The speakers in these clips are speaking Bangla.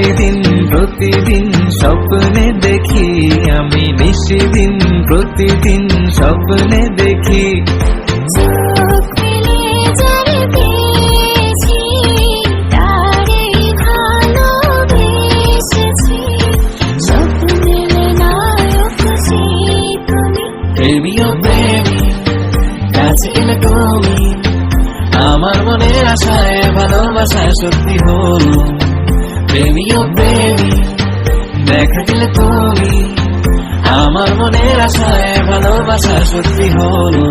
নিশিদিন প্রতিদিন স্বপ্নে দেখি আমি নিশিদিন প্রতিদিন স্বপ্নে দেখি। কাছে এলে তুমি আমার মনের আশায় ভালোবাসায় সত্যি হলো প্রেমী ও প্রেমী দেখা দিলে তুমি। আমার মনের আশায় ভালোবাসা সত্যি হলো।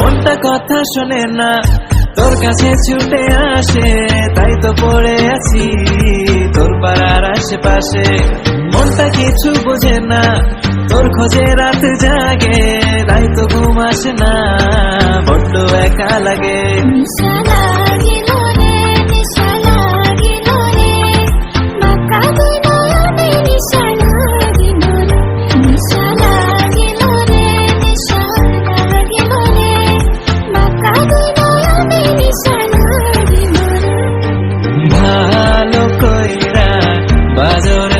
মনটা কথা শোনে না তোর কাছে ছুটে আসে, তাই তো পড়ে আছি। তোর পাড়ার আশেপাশে মনটা কিছু বোঝে না, তোর খোঁজে রাত জাগে, তাই তো ঘুম আসে না, বড্ড একা লাগে। লাগিল but